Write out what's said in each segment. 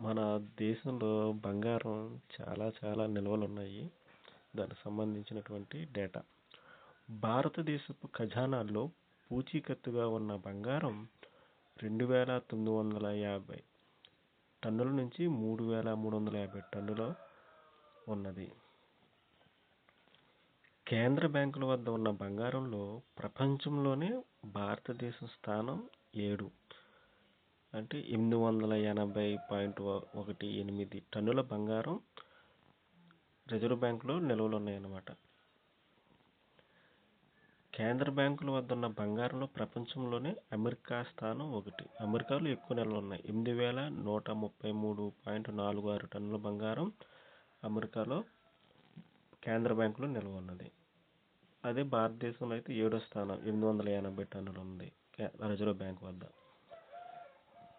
మన దేశంలో బంగారం చాలా చాలా నిల్వలు ఉన్నాయి దానికి సంబంధించినటువంటి డేటా. భారతదేశపు ఖజానాలో పూచీకత్తుగా ఉన్న బంగారం రెండు వేల తొమ్మిది వందల యాభై టన్నుల నుంచి మూడు వేల మూడు వందల యాభై టన్నుల ఉన్నది. కేంద్ర బ్యాంకుల వద్ద ఉన్న బంగారంలో ప్రపంచంలోనే భారతదేశం స్థానం ఏడు. అంటే ఎనిమిది వందల ఎనభై పాయింట్ ఒకటి ఎనిమిది టన్నుల బంగారం రిజర్వ్ బ్యాంకులో నిల్వలు ఉన్నాయన్నమాట కేంద్ర బ్యాంకుల వద్ద ఉన్న బంగారంలో ప్రపంచంలోనే అమెరికా స్థానం ఒకటి. అమెరికాలో ఎక్కువ నిల్వలు ఉన్నాయి ఎనిమిది వేల నూట ముప్పై మూడు పాయింట్ నాలుగు ఆరు టన్నుల బంగారం అమెరికాలో కేంద్ర బ్యాంకులో నిల్వ ఉన్నది అదే భారతదేశంలో అయితే ఏడో స్థానం ఎనిమిది వందల ఎనభై టన్నులు ఉంది. రిజర్వ్ బ్యాంక్ వద్ద.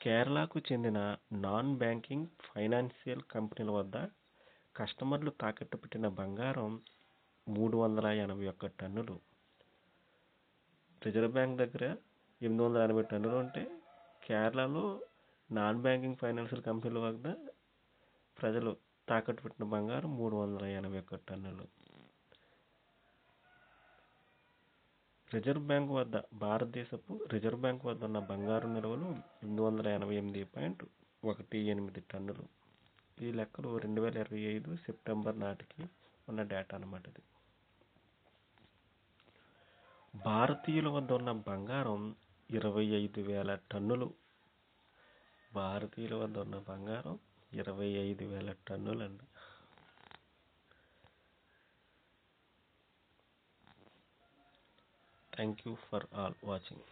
కేరళకు చెందిన నాన్ బ్యాంకింగ్ ఫైనాన్షియల్ కంపెనీల వద్ద కస్టమర్లు తాకట్టు పెట్టిన బంగారం మూడు వందల ఎనభై ఒక్క టన్నులు. రిజర్వ్ బ్యాంక్ దగ్గర ఎనిమిది వందల ఎనభై టన్నులు ఉంటే కేరళలో నాన్ బ్యాంకింగ్ ఫైనాన్షియల్ కంపెనీల వద్ద ప్రజలు తాకట్టు పెట్టిన బంగారం మూడు వందల ఎనభై ఒక్క టన్నులు. రిజర్వ్ బ్యాంక్ వద్ద భారతదేశపు రిజర్వ్ బ్యాంక్ వద్ద ఉన్న బంగారు నిల్వలు ఎనిమిది వందల ఎనభై ఎనిమిది పాయింట్ ఒకటి ఎనిమిది టన్నులు. ఈ లెక్కలు రెండు వేల ఇరవై ఐదు సెప్టెంబర్ నాటికి ఉన్న డేటా అన్నమాట ఇది. భారతీయుల వద్ద ఉన్న బంగారం ఇరవై ఐదు వేల టన్నులు. భారతీయుల వద్ద ఉన్న బంగారం ఇరవై ఐదు వేల టన్నులు Thank you for all watching.